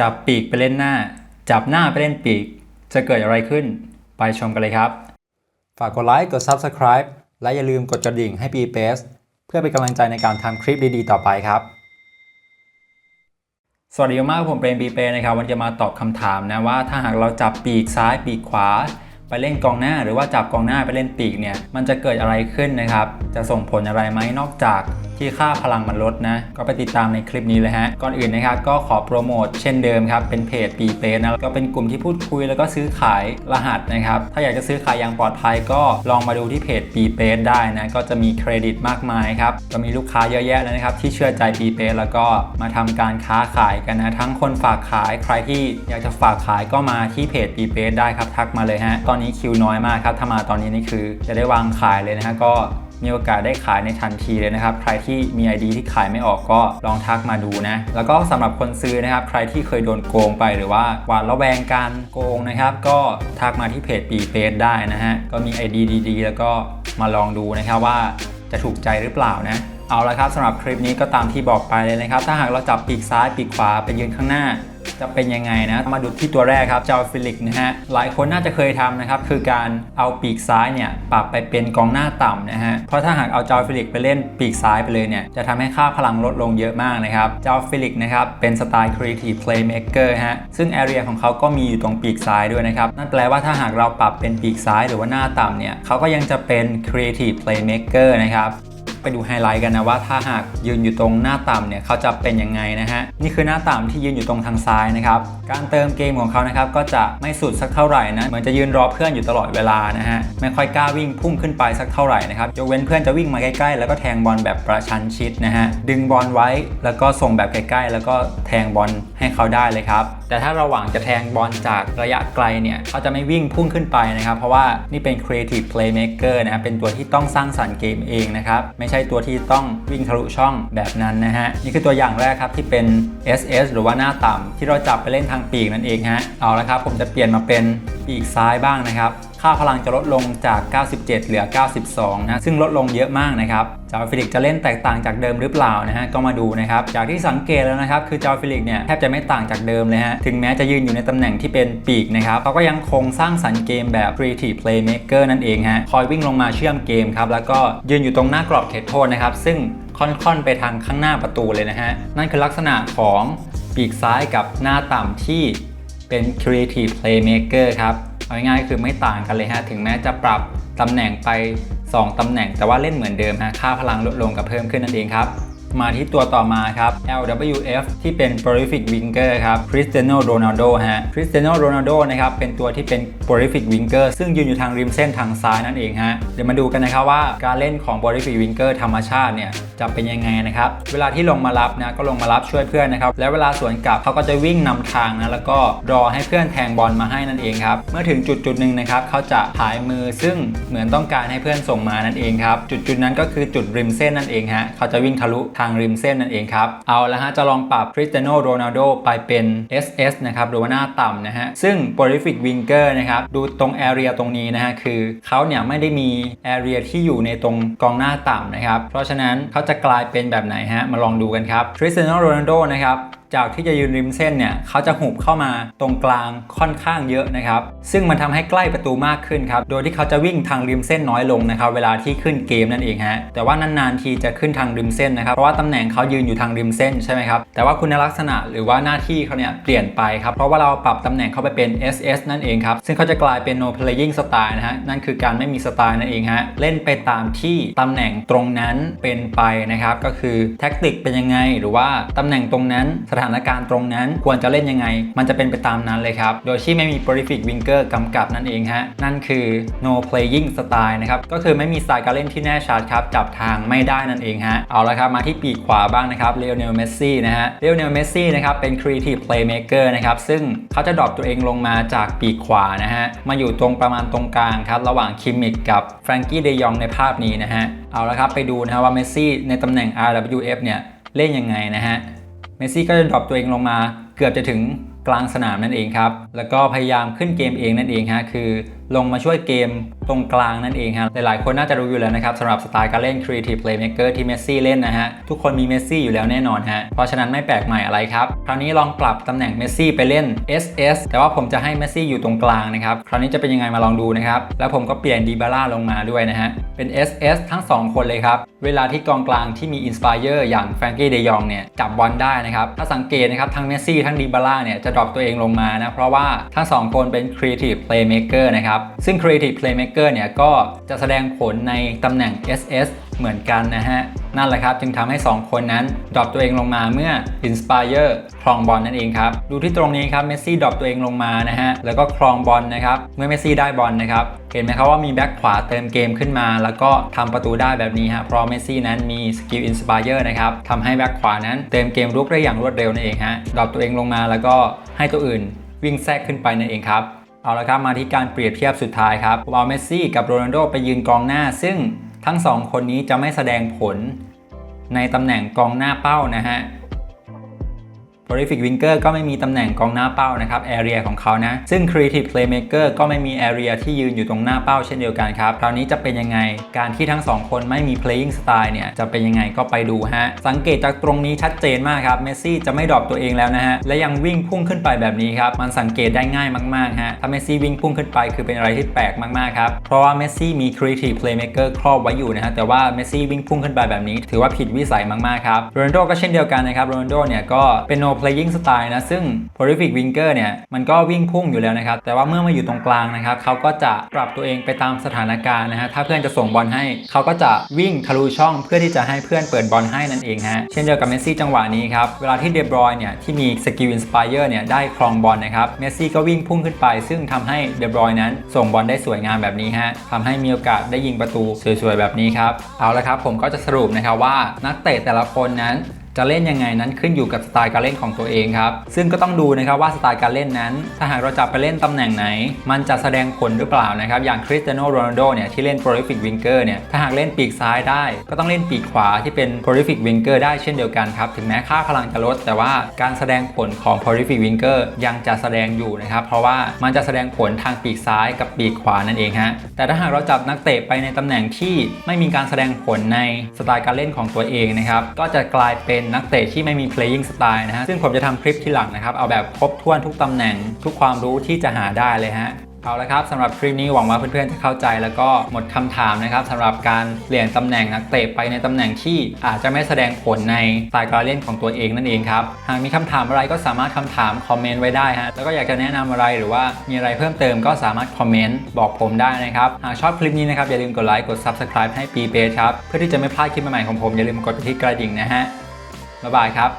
จับปีกไปเล่นหน้า จับหน้าไปเล่นปีก จะเกิดอะไรขึ้น ไปชมกันเลยครับ ฝากกดไลค์กด Subscribe และอย่าลืมกดกระดิ่งให้ปีเ s เพื่อเป็นกำลังใจในการทำคลิปดีๆ ต่อไปครับ สวัสดีมากผมเป็นปีเปนะครับวันนี้จะมาตอบคำถามนะว่า ถ้าหากเราจับปีกซ้ายปีกขวาไปเล่นกองหน้าหรือว่าจับกองหน้าไปเล่นปีกเนี่ยมันจะเกิดอะไรขึ้นนะครับ จะส่งผลอะไรไหมนอกจากที่ค่าพลังมันลดนะ ก็ไปติดตามในคลิปนี้เลยฮะ ก่อนอื่นนะครับก็ขอโปรโมทเช่นเดิมครับ เป็นเพจปีเปนะก็เป็นกลุ่มที่พูดคุยแล้วก็ซื้อขายรหัสนะครับ ถ้าอยากจะซื้อขายอย่างปลอดภัยก็ลองมาดูที่เพจปีเปได้นะ ก็จะมีเครดิตมากมายครับ ก็มีลูกค้าเยอะแยะเลยนะครับ ที่เชื่อใจปีเปแล้วก็มาทำการค้าขายกันนะ ทั้งคนฝากขายใครที่อยากจะฝากขายก็มาที่เพจปีเปได้ครับทักมาเลยฮะ ตอนนี้คิวน้อยมากครับ ถ้ามาตอนนี้นี่คือจะได้วางขายเลยนะฮะก็ มีโอกาสได้ขายในทันทีเลยนะครับ ใครที่มี ID ที่ขายไม่ออกก็ลองทักมาดูนะ แล้วก็สำหรับคนซื้อนะครับ ใครที่เคยโดนโกงไปหรือว่าหวาดระแวงการโกงนะครับ ก็ทักมาที่เพจปีเฟสได้นะฮะ ก็มี ID ดีๆ แล้วก็มาลองดูนะครับว่าจะถูกใจหรือเปล่านะเอาละครับสำหรับคลิปนี้ก็ตามที่บอกไปเลยนะครับ ถ้าหากเราจับปีกซ้ายปีกขวาไปยืนข้างหน้า จะเป็นยังไงนะ มาดูที่ตัวแรกครับจอฟิลิกนะฮะ หลายคนน่าจะเคยทำนะครับ คือการเอาปีกซ้ายเนี่ยปรับไปเป็นกองหน้าต่ำนะฮะ เพราะถ้าหากเอาจอฟิลิกไปเล่นปีกซ้ายไปเลยเนี่ย จะทำให้ค่าพลังลดลงเยอะมากนะครับจอฟิลิกนะครับ เป็นสไตล์ Creative Playmaker ฮะ ซึ่ง Area ของเขาก็มีอยู่ตรงปีกซ้ายด้วยนะครับ นั่นแปลว่าถ้าหากเราปรับเป็นปีกซ้ายหรือว่าหน้าต่ำเนี่ย เขาก็ยังจะเป็น Creative Playmaker นะครับ ไปดูไฮไลท์กันนะว่าถ้าหากยืนอยู่ตรงหน้าต่ำเนี่ยเขาจะเป็นยังไงนะฮะนี่คือหน้าต่ำที่ยืนอยู่ตรงทางซ้ายนะครับการเติมเกมของเขานะครับก็จะไม่สุดสักเท่าไหร่นะเหมือนจะยืนรอเพื่อนอยู่ตลอดเวลานะฮะไม่ค่อยกล้าวิ่งพุ่งขึ้นไปสักเท่าไหร่นะครับยกเว้นเพื่อนจะวิ่งมาใกล้ๆ แล้วก็แทงบอลแบบประชันชิดนะฮะดึงบอลไว้แล้วก็ส่งแบบใกล้ๆ แล้วก็แทงบอลให้เขาได้เลยครับแต่ถ้าระหว่างจะแทงบอลจากระยะไกลเนี่ยเขาจะไม่วิ่งพุ่งขึ้นไปนะครับ เพราะว่านี่เป็น creative playmaker นะครับเป็นตัวที่ต้องสร้างสรรค์เกมเองนะครับ ไม่ใช่ตัวที่ต้องวิ่งทะลุช่องแบบนั้นนะฮะ นี่คือตัวอย่างแรกครับที่เป็น SS หรือว่าหน้าต่ำที่เราจับไปเล่นทางปีกนั่นเองฮะเอาละครับผมจะเปลี่ยนมาเป็นปีกซ้ายบ้างนะครับ ค่าพลังจะลดลงจาก 97 เหลือ 92 นะ ซึ่งลดลงเยอะมากนะครับจาฟิลิกจะเล่นแตกต่างจากเดิมหรือเปล่านะฮะ ก็มาดูนะครับ จากที่สังเกตแล้วนะครับ คือจาฟิลิกเนี่ยแทบจะไม่ต่างจากเดิมเลยฮะ ถึงแม้จะยืนอยู่ในตำแหน่งที่เป็นปีกนะครับเขาก็ยังคงสร้างสรรค์เกมแบบ Creative Playmaker นั่นเองฮะ คอยวิ่งลงมาเชื่อมเกมครับ แล้วก็ยืนอยู่ตรงหน้ากรอบเขตโทษนะครับ ซึ่งค่อนๆไปทางข้างหน้าประตูเลยนะฮะ นั่นคือลักษณะของปีกซ้ายกับหน้าต่ำที่เป็น Creative Playmaker ครับ เอาง่ายๆคือไม่ต่างกันเลยฮะถึงแม้จะปรับตำแหน่งไป 2ตำแหน่งแต่ว่าเล่นเหมือนเดิมฮะค่าพลังลดลงกับเพิ่มขึ้นนั่นเองครับ มาที่ตัวต่อมาครับ LWF ที่เป็น Prolific Winger ครับ Cristiano Ronaldo ฮะ Cristiano Ronaldo นะครับเป็นตัวที่เป็น Prolific Winger ซึ่งยืนอยู่ทางริมเส้นทางซ้ายนั่นเองฮะ เดี๋ยวมาดูกันนะครับว่าการเล่นของ Prolific Winger ธรรมชาติเนี่ยจะเป็นยังไงนะครับ เวลาที่ลงมารับนะก็ลงมารับช่วยเพื่อนนะครับ แล้วเวลาสวนกลับเขาก็จะวิ่งนำทางนะแล้วก็รอให้เพื่อนแทงบอลมาให้นั่นเองครับ เมื่อถึงจุดจุดหนึ่งนะครับเขาจะผายมือซึ่งเหมือนต้องการให้เพื่อนส่งมานั่นเองครับ จุดจุดนั้นก็คือจุดริมเส้นนั่นเองฮะเขาจะวิ่งทะลุทางางริมเส้นนั่นเองครับ เอาละฮะจะลองปรับคริสเตียโนโรนัลโดไปเป็น SS นะครับหรือว่าหน้าต่ำนะฮะ ซึ่ง prolific winger นะครับ ดูตรง area ตรงนี้นะฮะ คือเขาเนี่ยไม่ได้มี area ที่อยู่ในตรงกองหน้าต่ำนะครับ เพราะฉะนั้นเขาจะกลายเป็นแบบไหนฮะ มาลองดูกันครับคริสเตียโนโรนัลโดนะครับ จากที่จะยืนริมเส้นเนี่ยเขาจะหุบเข้ามาตรงกลางค่อนข้างเยอะนะครับ ซึ่งมันทำให้ใกล้ประตูมากขึ้นครับ โดยที่เขาจะวิ่งทางริมเส้นน้อยลงนะครับ เวลาที่ขึ้นเกมนั่นเองฮะ แต่ว่านานๆทีจะขึ้นทางริมเส้นนะครับ เพราะว่าตำแหน่งเขายืนอยู่ทางริมเส้นใช่ไหมครับ แต่ว่าคุณลักษณะหรือว่าหน้าที่เขาเนี่ยเปลี่ยนไปครับ เพราะว่าเราปรับตำแหน่งเขาไปเป็น SS นั่นเองครับ ซึ่งเขาจะกลายเป็น no playing style นะฮะ นั่นคือการไม่มีสไตล์นั่นเองฮะ เล่นไปตามที่ตำแหน่งตรงนั้นเป็นไปนะครับ ก็คือแท็กติกเป็นยังไง หรือว่าตำแหน่งตรงนั้นสถถานการณ์ตรงนั้นควรจะเล่นยังไง มันจะเป็นไปตามนั้นเลยครับ โดยที่ไม่มี prolific winger กำกับนั่นเองฮะ นั่นคือ no playing style นะครับ ก็คือไม่มีสไตล์การเล่นที่แน่ชัดครับ จับทางไม่ได้นั่นเองฮะ เอาละครับ มาที่ปีกขวาบ้างนะครับ เลโอเนลเมสซี่นะฮะ เลโอเนลเมสซี่นะครับ เป็น creative playmaker นะครับ ซึ่งเขาจะดรอปตัวเองลงมาจากปีกขวานะฮะ มาอยู่ตรงประมาณตรงกลางครับ ระหว่างคิมมิกกับแฟรงกี้เดยองในภาพนี้นะฮะ เอาละครับ ไปดูนะฮะว่าเมสซี่ในตำแหน่ง RWF เนี่ยเล่นยังไงนะฮะ มสซี่ก็จะดรอปตัวเองลงมาเกือบจะถึงกลางสนามนั่นเองครับ แล้วก็พยายามขึ้นเกมเองนั่นเองฮะ คือลงมาช่วยเกมตรงกลางนั่นเองครับหลายๆ คนน่าจะรู้อยู่แล้วนะครับสำหรับสไตล์การเล่น Creative Playmaker ที่เมสซี่เล่นนะฮะ ทุกคนมีเมสซี่อยู่แล้วแน่นอนฮะ เพราะฉะนั้นไม่แปลกใหม่อะไรครับ คราวนี้ลองปรับตำแหน่งเมสซี่ไปเล่น SS แต่ว่าผมจะให้เมสซี่อยู่ตรงกลางนะครับ คราวนี้จะเป็นยังไงมาลองดูนะครับ แล้วผมก็เปลี่ยนดีบาร่าลงมาด้วยนะฮะ เป็น SS ทั้ง 2 คนเลยครับ เวลาที่กองกลางที่มีอินสปายเออร์อย่างแฟรงกี้เดยองเนี่ยจับบอลได้นะครับ ถ้าสังเกตนะครับทั้งเมสซี่ทั้งดีบาร่าเนี่ยจะดรอปตัวเองลงมานะเพราะว่าทั้ง 2 คนเป็น Creative Playmaker นะครับซึ่ง Creative Playmaker เนี่ยก็จะแสดงผลในตำแหน่ง SS เหมือนกันนะฮะ นั่นแหละครับจึงทำให้ 2 คนนั้นดรอปตัวเองลงมาเมื่อ Inspire ครองบอลนั่นเองครับ ดูที่ตรงนี้ครับเมสซี่ดรอปตัวเองลงมานะฮะ แล้วก็ครองบอลนะครับ เมื่อเมสซี่ได้บอลนะครับ เห็นไหมครับว่ามีแบ็คขวาเติมเกมขึ้นมา แล้วก็ทำประตูได้แบบนี้ฮะ เพราะเมสซี่นั้นมีสกิล Inspire นะครับทำให้แบ็คขวานั้นเติมเกมรุกได้อย่างรวดเร็วนั่นเองฮะดรอปตัวเองลงมาแล้วก็ให้ตัวอื่นวิ่งแทรกขึ้นไปนั่นเองครับ เอาละครับมาที่การเปรียบเทียบสุดท้ายครับผมเอาเมสซี่กับโรนัลโดไปยืนกองหน้า ซึ่งทั้งสองคนนี้จะไม่แสดงผลในตำแหน่งกองหน้าเป้านะฮะ Prolific Winger ก็ไม่มีตำแหน่งกองหน้าเป้านะครับ area ของเขานะ ซึ่ง Creative Playmaker ก็ไม่มี area ที่ยืนอยู่ตรงหน้าเป้าเช่นเดียวกันครับ คราวนี้จะเป็นยังไง การที่ทั้งสองคนไม่มี playing style เนี่ย จะเป็นยังไงก็ไปดูฮะ สังเกตจากตรงนี้ชัดเจนมากครับ เมสซี่จะไม่ดรอปตัวเองแล้วนะฮะ และยังวิ่งพุ่งขึ้นไปแบบนี้ครับ มันสังเกตได้ง่ายมากๆฮะ ถ้าเมสซี่วิ่งพุ่งขึ้นไปคือเป็นอะไรที่แปลกมากๆครับ เพราะว่าเมสซี่มี Creative Playmaker ครอบไว้อยู่นะฮะ แต่ว่าเมสซี่วิ่งพุ่งขึ้นไปแบบนี้ ถือว่าผิดวิสัยมากๆครับโรนัลโดก็เช่นเดียวกันนะครับโรนัลโดเนี่ยก็เป็น no playing style นะ ซึ่ง prolific winger เนี่ย มันก็วิ่งพุ่งอยู่แล้วนะครับ แต่ว่าเมื่อมาอยู่ตรงกลางนะครับ เขาก็จะปรับตัวเองไปตามสถานการณ์นะฮะ ถ้าเพื่อนจะส่งบอลให้ เขาก็จะวิ่งทะลุช่องเพื่อที่จะให้เพื่อนเปิดบอลให้นั่นเองฮะ เช่นเดียวกับเมสซี่จังหวะนี้ครับ เวลาที่เดบรอยเนี่ยที่มีสกิลอินสปายเออร์เนี่ยได้ครองบอลนะครับ เมสซี่ก็วิ่งพุ่งขึ้นไป ซึ่งทำให้เดบรอยนั้นส่งบอลได้สวยงามแบบนี้ฮะทำให้มีโอกาสได้ยิงประตูสวยๆแบบนี้ครับ เอาละครับผมก็จะสรุปนะครับว่านักเตะแต่ละคนนั้น จะเล่นยังไงนั้นขึ้นอยู่กับสไตล์การเล่นของตัวเองครับ ซึ่งก็ต้องดูนะครับว่าสไตล์การเล่นนั้น ถ้าหากเราจับไปเล่นตำแหน่งไหน มันจะแสดงผลหรือเปล่านะครับ อย่างคริสเตียโนโรนัลโดเนี่ยที่เล่น prolific winger เนี่ย ถ้าหากเล่นปีกซ้ายได้ ก็ต้องเล่นปีกขวาที่เป็น prolific winger ได้เช่นเดียวกันครับ ถึงแม้ค่าพลังจะลด แต่ว่าการแสดงผลของ prolific winger ยังจะแสดงอยู่นะครับ เพราะว่ามันจะแสดงผลทางปีกซ้ายกับปีกขวานั่นเองฮะ แต่ถ้าหากเราจับนักเตะไปในตำแหน่งที่ไม่มีการแสดงผลในสไตล์การเล่นของตัวเองนะครับ ก็จะกลายเป็นนักเตะที่ไม่มี playing style นะฮะ ซึ่งผมจะทำคลิปที่หลังนะครับ เอาแบบครบถ้วนทุกตำแหน่ง ทุกความรู้ที่จะหาได้เลยฮะเอาละครับสำหรับคลิปนี้หวังว่าเพื่อนๆจะเข้าใจแล้วก็หมดคำถามนะครับสำหรับการเปลี่ยนตำแหน่งนักเตะไปในตำแหน่งที่อาจจะไม่แสดงผลในสไตล์การเล่นของตัวเองนั่นเองครับหากมีคำถามอะไรก็สามารถคำถามคอมเมนต์ไว้ได้ฮะแล้วก็อยากจะแนะนำอะไรหรือว่ามีอะไรเพิ่มเติมก็สามารถคอมเมนต์บอกผมได้นะครับหากชอบคลิปนี้นะครับอย่าลืมกดไลค์กด subscribe ให้ปีเบสครับเพื่อที่จะไม่พลาดคลิปใหม่ๆของผมอย่าลืมกดไปที่กระดิ่งนะฮะ บ๊ายบายครับ